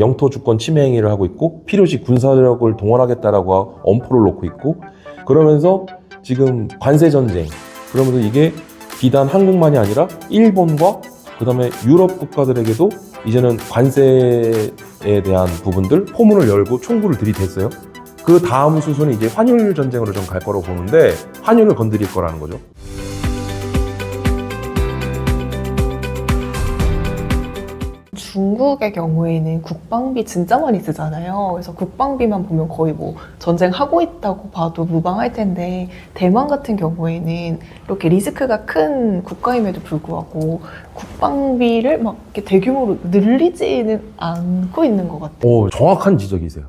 영토 주권 침해 행위를 하고 있고 필요시 군사력을 동원하겠다라고 엄포를 놓고 있고 그러면서 지금 관세 전쟁 그러면서 이게 비단 한국만이 아니라 일본과 그다음에 유럽 국가들에게도 이제는 관세에 대한 부분들 포문을 열고 총구를 들이댔어요. 그 다음 수순이 이제 환율 전쟁으로 좀 갈 거라고 보는데 환율을 건드릴 거라는 거죠. 중국의 경우에는 국방비 진짜 많이 쓰잖아요. 그래서 국방비만 보면 거의 뭐 전쟁하고 있다고 봐도 무방할 텐데 대만 같은 경우에는 이렇게 리스크가 큰 국가임에도 불구하고 국방비를 막 이렇게 대규모로 늘리지는 않고 있는 것 같아요. 오, 정확한 지적이세요.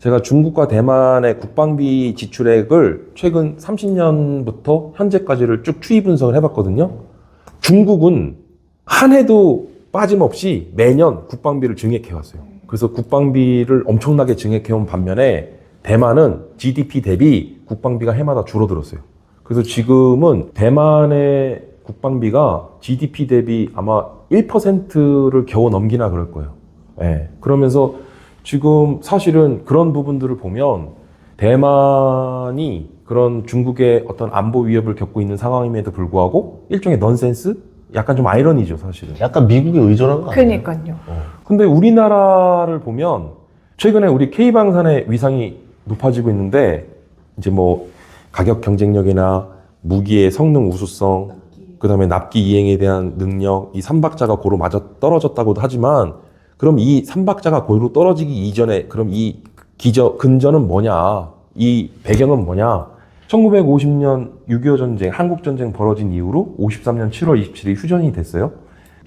제가 중국과 대만의 국방비 지출액을 최근 30년부터 현재까지를 쭉 추이 분석을 해봤거든요. 중국은 한 해도 빠짐없이 매년 국방비를 증액해 왔어요. 그래서 국방비를 엄청나게 증액해 온 반면에 대만은 GDP 대비 국방비가 해마다 줄어들었어요. 그래서 지금은 대만의 국방비가 GDP 대비 아마 1%를 겨우 넘기나 그럴 거예요. 예. 그러면서 지금 사실은 그런 부분들을 보면 대만이 그런 중국의 어떤 안보 위협을 겪고 있는 상황임에도 불구하고 일종의 넌센스? 약간 좀 아이러니죠, 사실은. 약간 미국에 의존한 거 아니에요? 그러니까요. 근데 우리나라를 보면 최근에 우리 K방산의 위상이 높아지고 있는데 이제 뭐 가격 경쟁력이나 무기의 성능 우수성, 그 다음에 납기 이행에 대한 능력, 이 삼박자가 고루 맞아 떨어졌다고도 하지만 그럼 이 삼박자가 고루 떨어지기 이전에 그럼 이 기저, 근저는 뭐냐? 이 배경은 뭐냐? 1950년 6.25 전쟁, 한국 전쟁 벌어진 이후로 53년 7월 27일 휴전이 됐어요.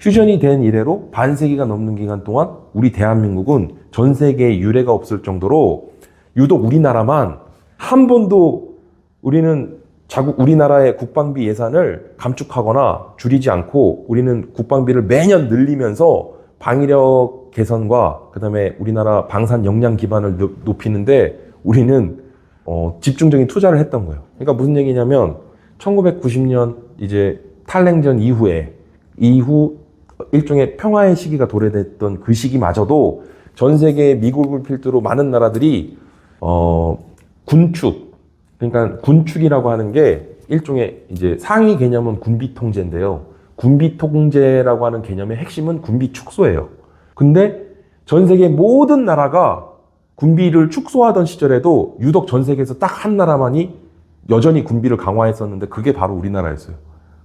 휴전이 된 이래로 반세기가 넘는 기간 동안 우리 대한민국은 전 세계에 유례가 없을 정도로 유독 우리나라만 한 번도 우리는 자국 우리나라의 국방비 예산을 감축하거나 줄이지 않고 우리는 국방비를 매년 늘리면서 방위력 개선과 그다음에 우리나라 방산 역량 기반을 높- 높이는데 우리는 어, 집중적인 투자를 했던 거예요. 그러니까 무슨 얘기냐면 1990년 이제 탈냉전 이후에 이후 일종의 평화의 시기가 도래됐던 그 시기마저도 전 세계 미국을 필두로 많은 나라들이 어, 군축 그러니까 군축이라고 하는 게 일종의 이제 상위 개념은 군비 통제인데요. 군비 통제라고 하는 개념의 핵심은 군비 축소예요. 근데 전 세계 모든 나라가 군비를 축소하던 시절에도 유독 전 세계에서 딱 한 나라만이 여전히 군비를 강화했었는데 그게 바로 우리나라였어요.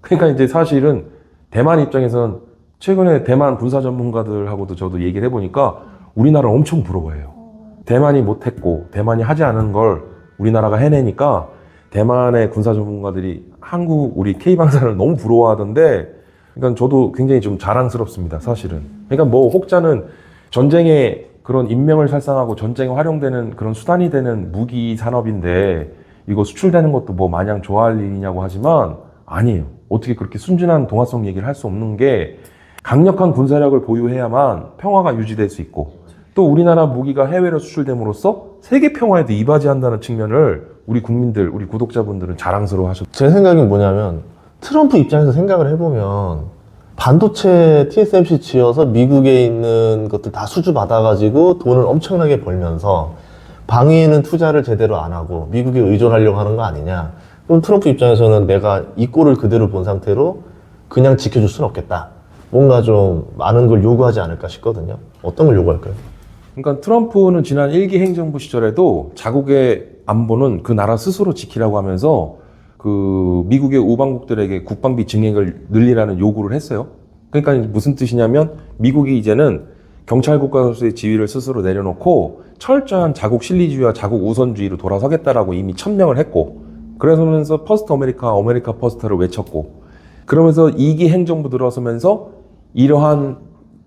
그러니까 이제 사실은 대만 입장에서는 최근에 대만 군사 전문가들하고도 저도 얘기를 해보니까 우리나라를 엄청 부러워해요. 대만이 못했고 대만이 하지 않은 걸 우리나라가 해내니까 대만의 군사 전문가들이 한국 우리 K방사를 너무 부러워하던데 그러니까 저도 굉장히 좀 자랑스럽습니다 사실은 그러니까 뭐 혹자는 전쟁에 그런 인명을 살상하고 전쟁에 활용되는 그런 수단이 되는 무기 산업인데 이거 수출되는 것도 뭐 마냥 좋아할 일이냐고 하지만 아니에요 어떻게 그렇게 순진한 동화성 얘기를 할 수 없는 게 강력한 군사력을 보유해야만 평화가 유지될 수 있고 또 우리나라 무기가 해외로 수출됨으로써 세계 평화에도 이바지한다는 측면을 우리 국민들, 우리 구독자분들은 자랑스러워 하셨. 제 생각이 뭐냐면 트럼프 입장에서 생각을 해보면 반도체 TSMC 지어서 미국에 있는 것들 다 수주 받아가지고 돈을 엄청나게 벌면서 방위에는 투자를 제대로 안 하고 미국에 의존하려고 하는 거 아니냐. 그럼 트럼프 입장에서는 내가 이 꼴을 그대로 본 상태로 그냥 지켜줄 수는 없겠다. 뭔가 좀 많은 걸 요구하지 않을까 싶거든요. 어떤 걸 요구할까요? 그러니까 트럼프는 지난 일기 행정부 시절에도 자국의 안보는 그 나라 스스로 지키라고 하면서 그 미국의 우방국들에게 국방비 증액을 늘리라는 요구를 했어요. 그러니까 무슨 뜻이냐면 미국이 이제는 경찰 국가로서의 지위를 스스로 내려놓고 철저한 자국 실리주의와 자국 우선주의로 돌아서겠다라고 이미 천명을 했고 그러면서 퍼스트 아메리카, 아메리카 퍼스트를 외쳤고 그러면서 2기 행정부 들어서면서 이러한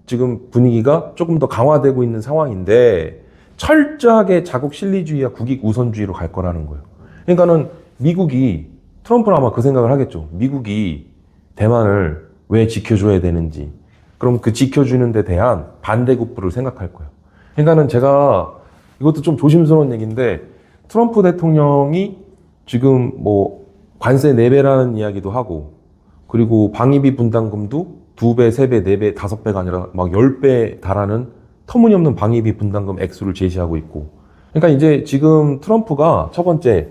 지금 분위기가 조금 더 강화되고 있는 상황인데 철저하게 자국 실리주의와 국익 우선주의로 갈 거라는 거예요. 그러니까는 미국이 트럼프는 아마 그 생각을 하겠죠. 미국이 대만을 왜 지켜줘야 되는지. 그럼 그 지켜주는 데 대한 반대급부를 생각할 거예요. 그러니까는 제가 이것도 좀 조심스러운 얘기인데 트럼프 대통령이 지금 뭐 관세 4배라는 이야기도 하고 그리고 방위비 분담금도 2배, 3배, 4배, 5배가 아니라 막 10배 달하는 터무니없는 방위비 분담금 액수를 제시하고 있고. 그러니까 이제 지금 트럼프가 첫 번째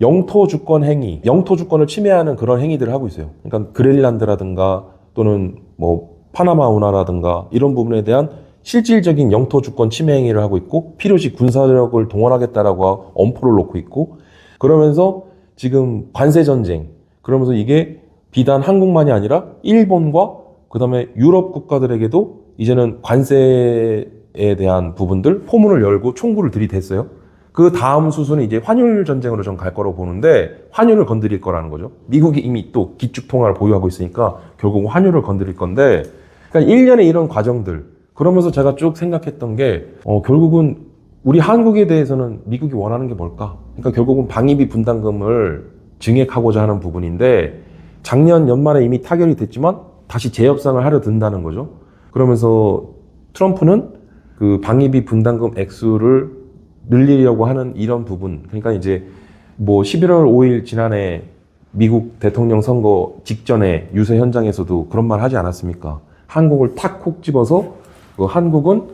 영토 주권 행위, 영토 주권을 침해하는 그런 행위들을 하고 있어요. 그러니까 그린란드라든가 또는 뭐 파나마 운하라든가 이런 부분에 대한 실질적인 영토 주권 침해 행위를 하고 있고 필요시 군사력을 동원하겠다라고 엄포를 놓고 있고 그러면서 지금 관세 전쟁 그러면서 이게 비단 한국만이 아니라 일본과 그다음에 유럽 국가들에게도 이제는 관세에 대한 부분들 포문을 열고 총구를 들이댔어요. 그 다음 수순은 이제 환율 전쟁으로 전 갈 거라고 보는데 환율을 건드릴 거라는 거죠. 미국이 이미 또 기축 통화를 보유하고 있으니까 결국 환율을 건드릴 건데 그러니까 1년에 이런 과정들 그러면서 제가 쭉 생각했던 게 어, 결국은 우리 한국에 대해서는 미국이 원하는 게 뭘까? 그러니까 결국은 방위비 분담금을 증액하고자 하는 부분인데 작년 연말에 이미 타결이 됐지만 다시 재협상을 하려 든다는 거죠. 그러면서 트럼프는 그 방위비 분담금 액수를 늘리려고 하는 이런 부분. 그러니까 이제 뭐 11월 5일 지난해 미국 대통령 선거 직전에 유세 현장에서도 그런 말 하지 않았습니까? 한국을 탁콕 집어서 그 한국은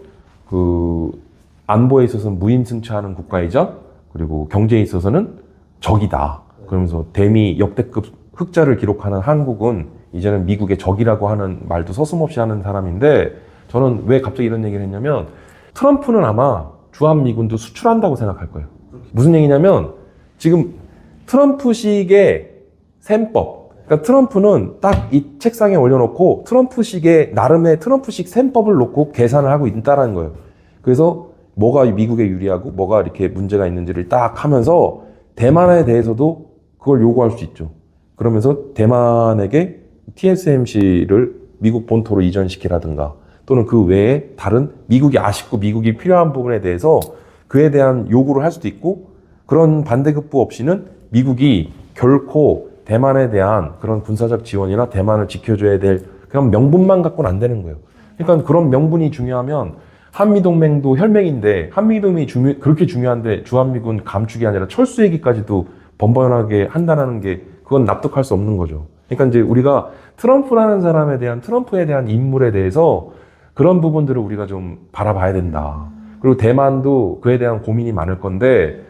그 안보에 있어서는 무임승차하는 국가이자 그리고 경제에 있어서는 적이다. 그러면서 대미 역대급 흑자를 기록하는 한국은 이제는 미국의 적이라고 하는 말도 서슴없이 하는 사람인데 저는 왜 갑자기 이런 얘기를 했냐면 트럼프는 아마 주한미군도 수출한다고 생각할 거예요. 무슨 얘기냐면 지금 트럼프식의 셈법. 그러니까 트럼프는 딱 이 책상에 올려놓고 트럼프식의 나름의 트럼프식 셈법을 놓고 계산을 하고 있다라는 거예요. 그래서 뭐가 미국에 유리하고 뭐가 이렇게 문제가 있는지를 딱 하면서 대만에 대해서도 그걸 요구할 수 있죠. 그러면서 대만에게 TSMC를 미국 본토로 이전시키라든가 또는 그 외에 다른 미국이 아쉽고 미국이 필요한 부분에 대해서 그에 대한 요구를 할 수도 있고 그런 반대급부 없이는 미국이 결코 대만에 대한 그런 군사적 지원이나 대만을 지켜줘야 될 그런 명분만 갖고는 안 되는 거예요. 그러니까 그런 명분이 중요하면 한미동맹도 혈맹인데 한미동맹이 중요, 그렇게 중요한데 주한미군 감축이 아니라 철수 얘기까지도 번번하게 한다는 게 그건 납득할 수 없는 거죠. 그러니까 이제 우리가 트럼프라는 사람에 대한 트럼프에 대한 인물에 대해서 그런 부분들을 우리가 좀 바라봐야 된다. 그리고 대만도 그에 대한 고민이 많을 건데,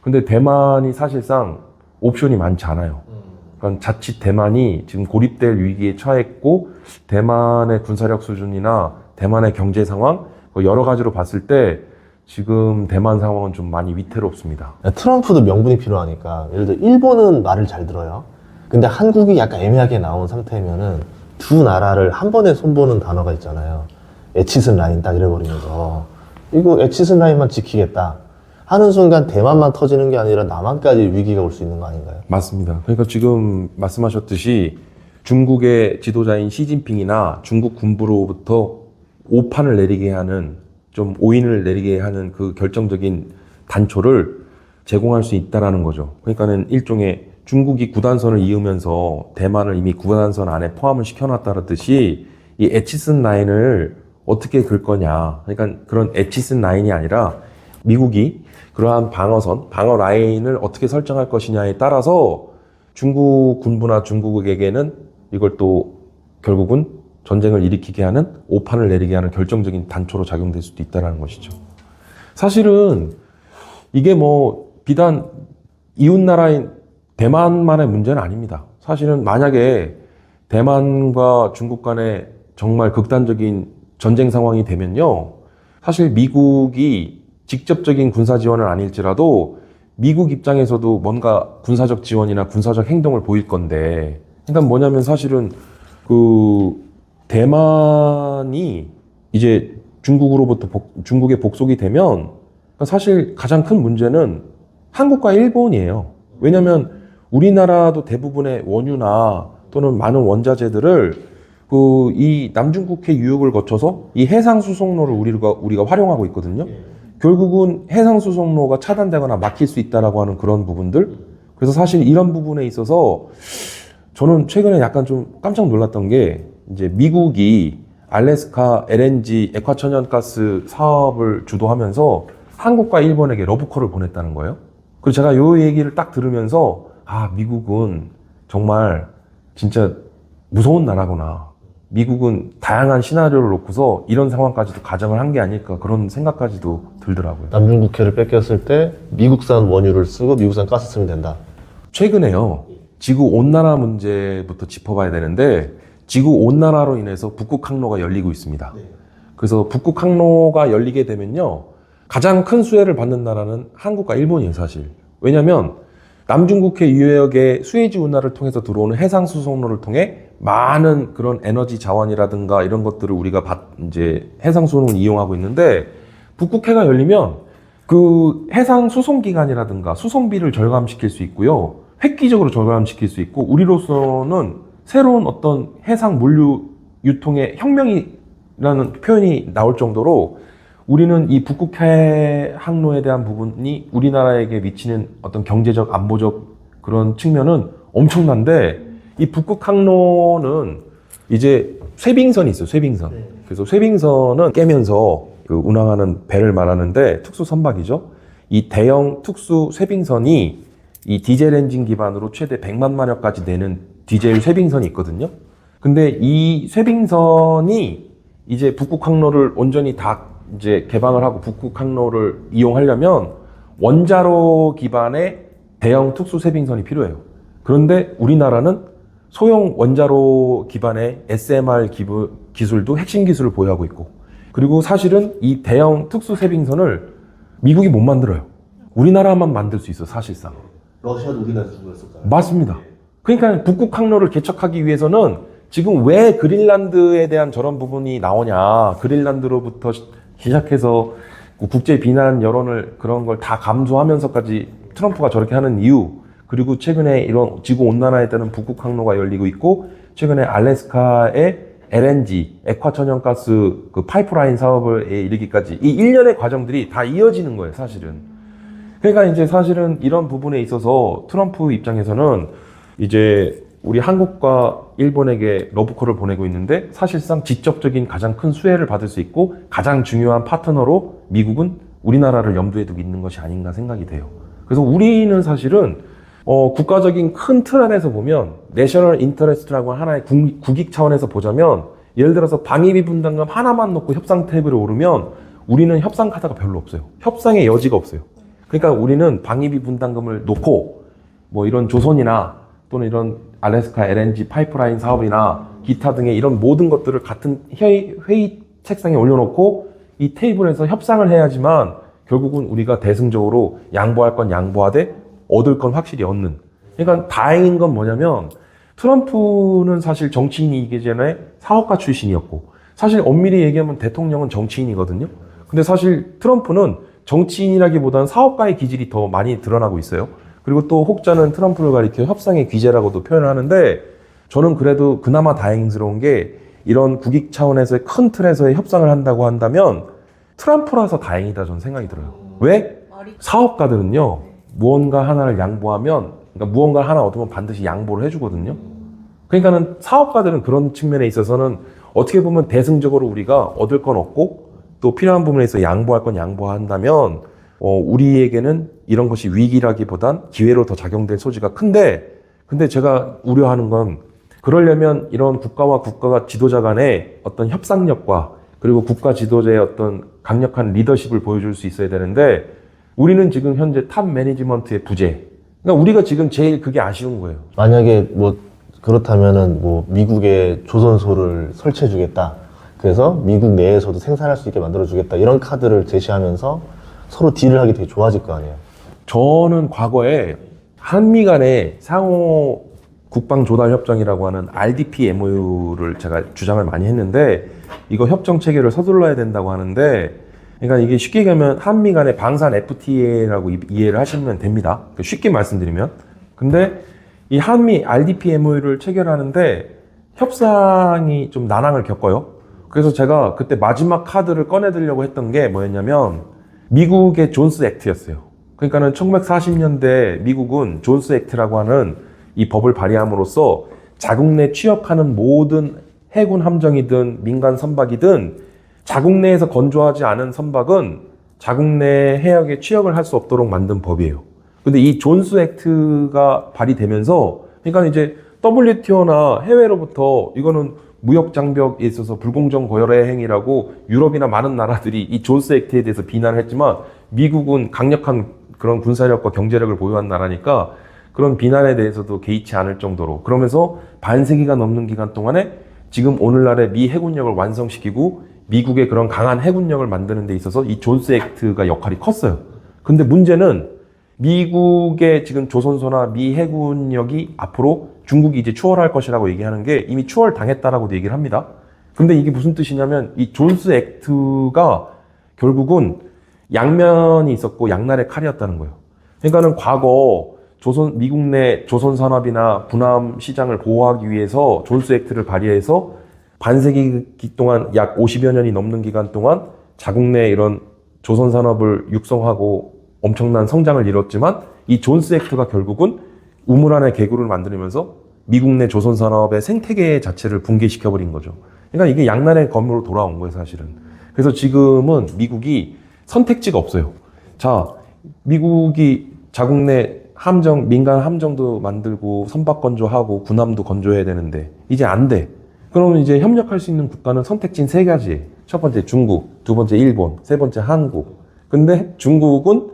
근데 대만이 사실상 옵션이 많지 않아요. 그러니까 자칫 대만이 지금 고립될 위기에 처했고, 대만의 군사력 수준이나 대만의 경제 상황, 뭐 여러 가지로 봤을 때 지금 대만 상황은 좀 많이 위태롭습니다. 트럼프도 명분이 필요하니까 예를 들어 일본은 말을 잘 들어요. 근데 한국이 약간 애매하게 나온 상태면은 두 나라를 한 번에 손보는 단어가 있잖아요. 에치슨 라인 딱 이래버리면서 이거 에치슨 라인만 지키겠다 하는 순간 대만만 터지는 게 아니라 남한까지 위기가 올 수 있는 거 아닌가요? 맞습니다. 그러니까 지금 말씀하셨듯이 중국의 지도자인 시진핑이나 중국 군부로부터 오판을 내리게 하는 좀 오인을 내리게 하는 그 결정적인 단초를 제공할 수 있다라는 거죠. 그러니까는 일종의 중국이 구단선을 이으면서 대만을 이미 구단선 안에 포함을 시켜놨다듯이 이 에치슨 라인을 어떻게 긁 거냐. 그러니까 그런 에치슨 라인이 아니라 미국이 그러한 방어선, 방어 라인을 어떻게 설정할 것이냐에 따라서 중국 군부나 중국에게는 이걸 또 결국은 전쟁을 일으키게 하는 오판을 내리게 하는 결정적인 단초로 작용될 수도 있다는 것이죠. 사실은 이게 뭐 비단 이웃 나라인 대만만의 문제는 아닙니다. 사실은 만약에 대만과 중국 간에 정말 극단적인 전쟁 상황이 되면요. 사실 미국이 직접적인 군사 지원은 아닐지라도 미국 입장에서도 뭔가 군사적 지원이나 군사적 행동을 보일 건데, 그러니까 뭐냐면 사실은 그 대만이 이제 중국으로부터 복, 중국에 복속이 되면 사실 가장 큰 문제는 한국과 일본이에요. 왜냐하면 우리나라도 대부분의 원유나 또는 많은 원자재들을 그 이 남중국해 유역을 거쳐서 이 해상 수송로를 우리가 우리가 활용하고 있거든요. 결국은 해상 수송로가 차단되거나 막힐 수 있다라고 하는 그런 부분들. 그래서 사실 이런 부분에 있어서 저는 최근에 약간 좀 깜짝 놀랐던 게 이제 미국이 알래스카 LNG 액화천연가스 사업을 주도하면서 한국과 일본에게 러브콜을 보냈다는 거예요. 그리고 제가 요 얘기를 딱 들으면서 아 미국은 정말 진짜 무서운 나라구나. 미국은 다양한 시나리오를 놓고서 이런 상황까지도 가정을 한 게 아닐까 그런 생각까지도 들더라고요. 남중국해를 뺏겼을 때 미국산 원유를 쓰고 미국산 가스 쓰면 된다. 최근에요. 지구 온난화 문제부터 짚어봐야 되는데 지구 온난화로 인해서 북극 항로가 열리고 있습니다. 그래서 북극 항로가 열리게 되면요. 가장 큰 수혜를 받는 나라는 한국과 일본이에요, 사실. 왜냐면 남중국해 유역의 수에지 운하를 통해서 들어오는 해상 수송로를 통해 많은 그런 에너지 자원이라든가 이런 것들을 우리가 받, 이제 해상 수송을 이용하고 있는데 북극해가 열리면 그 해상 수송 기간이라든가 수송비를 절감시킬 수 있고요. 획기적으로 절감시킬 수 있고 우리로서는 새로운 어떤 해상 물류 유통의 혁명이라는 표현이 나올 정도로 우리는 이 북극해 항로에 대한 부분이 우리나라에게 미치는 어떤 경제적 안보적 그런 측면은 엄청난데 이 북극 항로는 이제 쇠빙선이 있어요. 쇠빙선. 그래서 쇠빙선은 깨면서 그 운항하는 배를 말하는데 특수 선박이죠. 이 대형 특수 쇠빙선이 이 디젤 엔진 기반으로 최대 100만 마력까지 내는 디젤 쇠빙선이 있거든요. 근데 이 쇠빙선이 이제 북극 항로를 온전히 다 이제 개방을 하고 북극 항로를 이용하려면 원자로 기반의 대형 특수 쇠빙선이 필요해요. 그런데 우리나라는 소형 원자로 기반의 SMR 기부, 기술도 핵심 기술을 보유하고 있고 그리고 사실은 이 대형 특수 쇠빙선을 미국이 못 만들어요. 우리나라만 만들 수 있어 사실상. 러시아도 우리나라 주고 했었잖아요. 맞습니다. 그러니까 북극 항로를 개척하기 위해서는 지금 왜 그린란드에 대한 저런 부분이 나오냐. 그린란드로부터 시- 시작해서 국제 비난 여론을 그런 걸 다 감수하면서까지 트럼프가 저렇게 하는 이유. 그리고 최근에 이런 지구 온난화에 따른 북극 항로가 열리고 있고 최근에 알래스카의 LNG, 액화 천연가스 그 파이프라인 사업을 이르기까지 이 일련의 과정들이 다 이어지는 거예요, 사실은. 그러니까 이제 사실은 이런 부분에 있어서 트럼프 입장에서는 이제 우리 한국과 일본에게 러브콜을 보내고 있는데 사실상 직접적인 가장 큰 수혜를 받을 수 있고 가장 중요한 파트너로 미국은 우리나라를 염두에 두고 있는 것이 아닌가 생각이 돼요. 그래서 우리는 사실은 어, 국가적인 큰 틀 안에서 보면 내셔널 인터레스트라고 하나의 국, 국익 차원에서 보자면 예를 들어서 방위비 분담금 하나만 놓고 협상 테이블에 오르면 우리는 협상 카드가 별로 없어요. 협상의 여지가 없어요. 그러니까 우리는 방위비 분담금을 놓고 뭐 이런 조선이나 또는 이런 알래스카 LNG 파이프라인 사업이나 기타 등의 이런 모든 것들을 같은 회의, 회의 책상에 올려놓고 이 테이블에서 협상을 해야지만 결국은 우리가 대승적으로 양보할 건 양보하되 얻을 건 확실히 얻는. 그러니까 다행인 건 뭐냐면 트럼프는 사실 정치인이기 전에 사업가 출신이었고 사실 엄밀히 얘기하면 대통령은 정치인이거든요. 근데 사실 트럼프는 정치인이라기보다는 사업가의 기질이 더 많이 드러나고 있어요. 그리고 또 혹자는 트럼프를 가리켜 협상의 귀재라고도 표현을 하는데 저는 그래도 그나마 다행스러운 게 이런 국익 차원에서의 큰 틀에서의 협상을 한다고 한다면 트럼프라서 다행이다 저는 생각이 들어요. 왜? 사업가들은요 무언가 하나를 양보하면 그러니까 무언가 하나 얻으면 반드시 양보를 해주거든요. 그러니까는 사업가들은 그런 측면에 있어서는 어떻게 보면 대승적으로 우리가 얻을 건 얻고 또 필요한 부분에 있어 양보할 건 양보한다면 어, 우리에게는 이런 것이 위기라기보단 기회로 더 작용될 소지가 큰데 근데 제가 우려하는 건 그러려면 이런 국가와 국가가 지도자 간의 어떤 협상력과 그리고 국가 지도자의 어떤 강력한 리더십을 보여줄 수 있어야 되는데 우리는 지금 현재 탑 매니지먼트의 부재. 그러니까 우리가 지금 제일 그게 아쉬운 거예요. 만약에 뭐 그렇다면은 뭐 미국에 조선소를 설치해 주겠다. 그래서 미국 내에서도 생산할 수 있게 만들어 주겠다. 이런 카드를 제시하면서 서로 딜을 하기 되게 좋아질 거 아니에요. 저는 과거에 한미 간의 상호 국방 조달 협정이라고 하는 RDP MOU를 제가 주장을 많이 했는데 이거 협정 체계를 서둘러야 된다고 하는데 그러니까 이게 쉽게 얘기하면 한미 간의 방산 FTA라고 이해를 하시면 됩니다. 쉽게 말씀드리면. 근데 이 한미 RDP MOU를 체결하는데 협상이 좀 난항을 겪어요. 그래서 제가 그때 마지막 카드를 꺼내들려고 했던 게 뭐였냐면 미국의 존스 액트였어요. 그러니까는 1940년대 미국은 존스 액트라고 하는 이 법을 발의함으로써 자국 내 취역하는 모든 해군 함정이든 민간 선박이든 자국 내에서 건조하지 않은 선박은 자국 내 해역에 취역을 할 수 없도록 만든 법이에요. 근데 이 존스 액트가 발의되면서 그러니까 이제 WTO나 해외로부터 이거는 무역 장벽에 있어서 불공정 거래 행위라고 유럽이나 많은 나라들이 이 존스 액트에 대해서 비난을 했지만 미국은 강력한 그런 군사력과 경제력을 보유한 나라니까 그런 비난에 대해서도 개의치 않을 정도로 그러면서 반세기가 넘는 기간 동안에 지금 오늘날의 미 해군력을 완성시키고 미국의 그런 강한 해군력을 만드는 데 있어서 이 존스 액트가 역할이 컸어요. 근데 문제는 미국의 지금 조선소나 미 해군력이 앞으로 중국이 이제 추월할 것이라고 얘기하는 게 이미 추월 당했다라고도 얘기를 합니다. 근데 이게 무슨 뜻이냐면 이 존스 액트가 결국은 양면이 있었고 양날의 칼이었다는 거예요. 그러니까는 과거 조선 미국 내 조선 산업이나 분함 시장을 보호하기 위해서 존스 액트를 발의해서 반세기 동안 약 50여 년이 넘는 기간 동안 자국 내 이런 조선 산업을 육성하고 엄청난 성장을 이뤘지만 이 존스 액트가 결국은 우물 안에 개구를 만들면서 미국 내 조선 산업의 생태계 자체를 붕괴시켜 버린 거죠. 그러니까 이게 양날의 검으로 돌아온 거예요, 사실은. 그래서 지금은 미국이 선택지가 없어요. 자, 미국이 자국 내 함정, 민간 함정도 만들고 선박 건조하고 군함도 건조해야 되는데 이제 안 돼. 그러면 이제 협력할 수 있는 국가는 선택지는 세 가지. 첫 번째 중국, 두 번째 일본, 세 번째 한국. 근데 중국은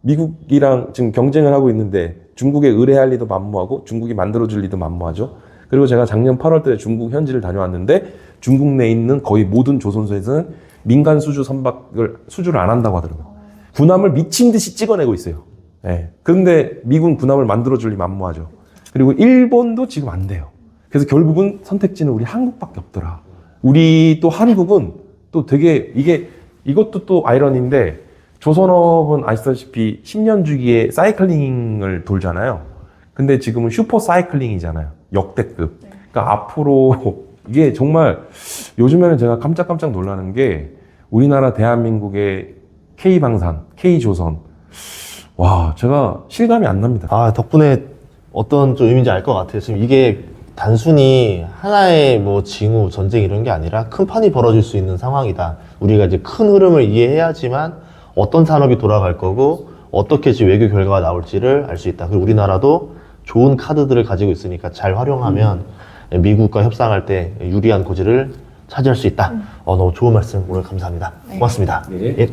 미국이랑 지금 경쟁을 하고 있는데 중국에 의뢰할 리도 만무하고 중국이 만들어줄 리도 만무하죠. 그리고 제가 작년 8월 달에 중국 현지를 다녀왔는데 중국 내에 있는 거의 모든 조선소에서는 민간 수주 선박을 수주를 안 한다고 하더라고요. 군함을 미친 듯이 찍어내고 있어요. 예. 그런데 미군 군함을 만들어줄 리 만무하죠. 그리고 일본도 지금 안 돼요. 그래서 결국은 선택지는 우리 한국밖에 없더라. 우리 또 한국은 또 되게 이게 이것도 또 아이러니인데 조선업은 아시다시피 10년 주기에 사이클링을 돌잖아요. 근데 지금은 슈퍼 사이클링이잖아요. 역대급. 그러니까 앞으로 이게 정말 요즘에는 제가 깜짝깜짝 놀라는 게 우리나라 대한민국의 K방산, K조선. 와, 제가 실감이 안 납니다. 아, 덕분에 어떤 좀 의미인지 알 것 같아요. 지금 이게 단순히 하나의 뭐 징후, 전쟁 이런 게 아니라 큰 판이 벌어질 수 있는 상황이다. 우리가 이제 큰 흐름을 이해해야지만 어떤 산업이 돌아갈 거고 어떻게 지금 외교 결과가 나올지를 알 수 있다. 그리고 우리나라도 좋은 카드들을 가지고 있으니까 잘 활용하면 미국과 협상할 때 유리한 고지를 차지할 수 있다. 어, 너무 좋은 말씀 오늘 감사합니다. 고맙습니다. 네. 예.